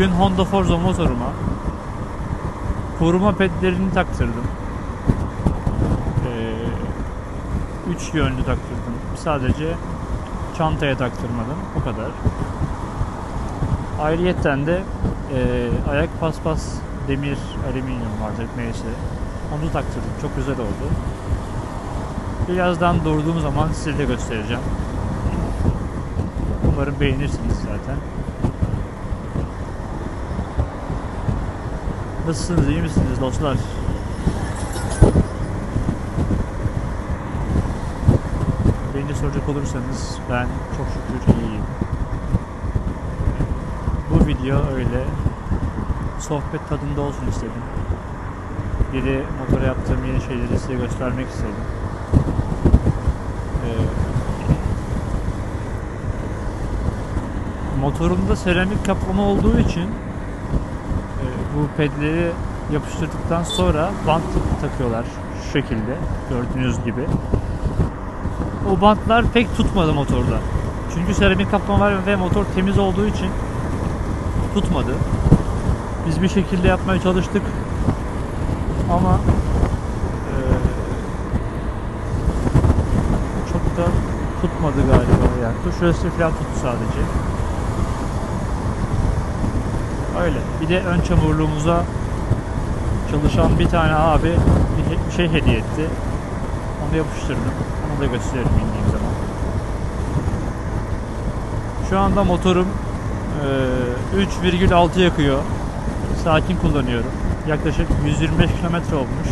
Bugün Honda Forza motoruma koruma pedlerini taktırdım. Ee, üç yönlü taktırdım. Sadece çantaya taktırmadım. O kadar. Ayrıyetten de e, ayak paspas demir alüminyum vardı neyse. Onu taktırdım. Çok güzel oldu. Birazdan durduğum zaman size de göstereceğim. Umarım beğenirsiniz zaten. Nasılsınız? iyi misiniz dostlar? Beni soracak olursanız ben çok şükür iyiyim. Bu video öyle sohbet tadında olsun istedim. Biri motora yaptığım yeni şeyleri size göstermek istedim. Ee, motorumda seramik kaplama olduğu için bu pedleri yapıştırdıktan sonra bant takıyorlar şu şekilde gördüğünüz gibi. O bantlar pek tutmadı motorda. Çünkü seramik kaplama var ve motor temiz olduğu için tutmadı. Biz bir şekilde yapmaya çalıştık ama e, çok da tutmadı galiba yani. Şurası falan tuttu sadece. Öyle. Bir de ön çamurluğumuza çalışan bir tane abi bir şey hediye etti. Onu yapıştırdım. Onu da gösteririm indiğim zaman. Şu anda motorum eee, 3,6 yakıyor. Sakin kullanıyorum. Yaklaşık 125 kilometre olmuş.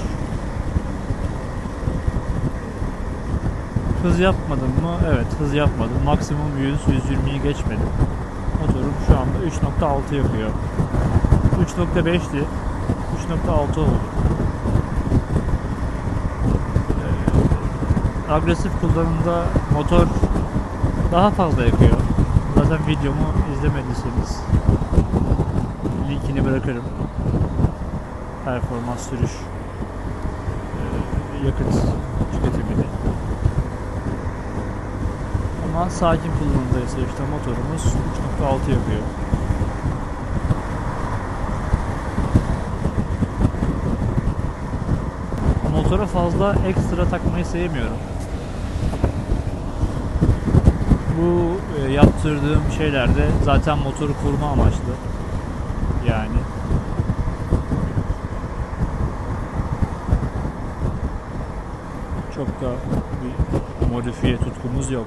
Hız yapmadım mı? Evet hız yapmadım. Maksimum 100-120'yi geçmedim. Motorum şu anda 3.6 yakıyor. 3.5'ti. 3.6 oldu. Ee, agresif kullanımda motor daha fazla yakıyor. Zaten videomu izlemediyseniz linkini bırakırım. Performans sürüş ee, yakıt tüketimini. Ama sakin kullanımda ise işte motorumuz 3.6 yakıyor. Motora fazla ekstra takmayı sevmiyorum. Bu e, yaptırdığım şeylerde zaten motoru koruma amaçlı. Yani çok da bir modifiye tutkumuz yok.